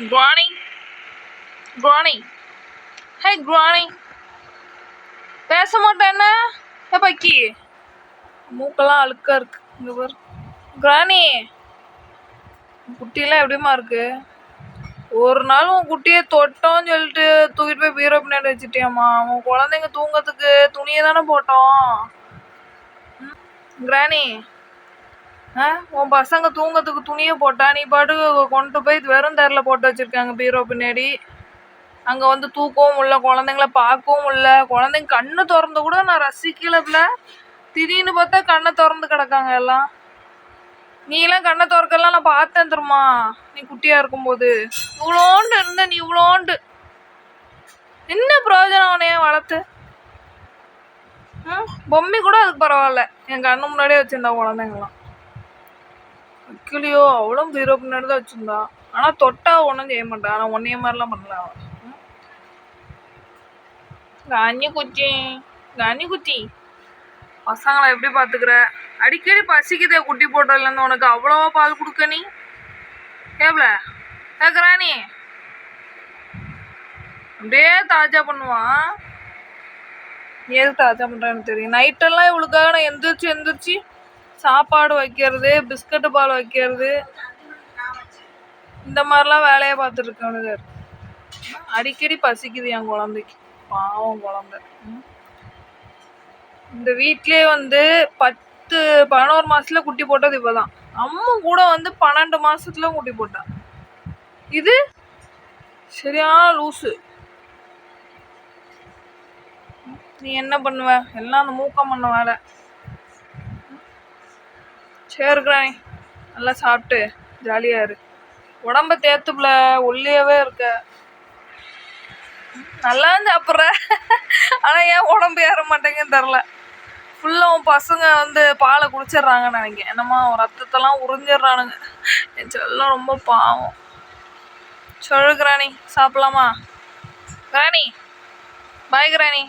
Granny. Granny. Hey, Granny. பேச மாட்டேன் என்ன? ஏ பக்கி மூக்கெல்லாம் அழுக்கா இருக்கு. இந்த பாரு. கிராணி குட்டியெல்லாம் எப்படிமா இருக்கு? ஒரு நாள் உன் குட்டியை தொட்டோம்னு சொல்லிட்டு தூக்கிட்டு போய் பீரோ பின்னாடி வச்சுட்டியாம்மா. உன் குழந்தைங்க தூங்கறதுக்கு துணியை தானே போட்டோம். ம், கிராணி ஆ? உன் பசங்க தூங்கத்துக்கு துணியை போட்டா நீ பாட்டுக்கு கொண்டு போய் வெறும் தரில் போட்டு வச்சிருக்காங்க பீரோ பின்னாடி. அங்கே வந்து தூக்கவும் இல்லை குழந்தைங்கள பார்க்கவும் இல்லை குழந்தைங்க கண்ணு திறந்து கூட நான் ரசிக்கலப்ல திடீர்னு பார்த்தா கண்ணை திறந்து கிடக்காங்க எல்லாம். நீலாம் கண்ணை திறக்கலாம் நான் பார்த்தேன் தெரியுமா? நீ குட்டியா இருக்கும்போது. இவ்வளோண்டு இருந்த நீ இவ்வளோண்டு. என்ன பிரயோஜனம் உனைய வளர்த்து? ம் பொம்மை கூட அதுக்கு பரவாயில்ல. என் கண்ணு முன்னாடியே வச்சிருந்தா குழந்தைங்களாம். கிளியோ அவளும் பீரோ பின்னாடி தான் வச்சுருந்தான் ஆனால் தொட்டா ஒன்றும் செய்ய மாட்டான் ஆனால் ஒன்றைய மாதிரிலாம் பண்ணல அவன் காஞ்சி குச்சி காஞ்சி குச்சி பசங்களை எப்படி பார்த்துக்கிற அடிக்கடி பசிக்குதே குட்டி போட்டதுலேருந்து உனக்கு அவ்வளோவா பால் கொடுக்க நீ? கேப்ல கேட்குறா நீ? அப்படியே தாஜா பண்ணுவான் ஏது தாஜா பண்ணுறான்னு தெரியும். நைட்டெல்லாம் இவளுக்காக நான் எந்திரிச்சு எந்திரிச்சு சாப்பாடு வைக்கிறது பிஸ்கட்டு பால் வைக்கிறது. இந்த மாதிரிலாம் வேலையை பார்த்துட்டு இருக்கவனுங்க அடிக்கடி பசிக்குது என் குழந்தைக்கு. பாவம் குழந்தை. இந்த வீட்லயே வந்து பத்து பதினோரு மாசத்துல குட்டி போட்டது இவதான். அம்மா கூட வந்து பன்னெண்டு மாசத்துல குட்டி போட்டான் இது சரியான லூசு. நீ என்ன பண்ணுவ? எல்லாம் அந்த மூக்கம் பண்ண வேலை சரி கிராணி நல்லா சாப்பிட்டு ஜாலியாக இரு. உடம்ப தேத்துப்புல ஒல்லியாவே இருக்க. நல்லா சாப்பிட்ற. ஆனால் ஏன் உடம்பு ஏற மாட்டேங்குன்னு தெரில. ஃபுல்லாக பசங்க வந்து பாலை குடிச்சிடுறாங்கன்னு நினைக்கிறேன். என்னம்மா ரத்தத்தெல்லாம் உறிஞ்சிடுறானுங்க. என் செல்லாம் ரொம்ப பாவம். சொல்லு கிராணி சாப்பிட்லாமா? கிராணி பாய் கிராணி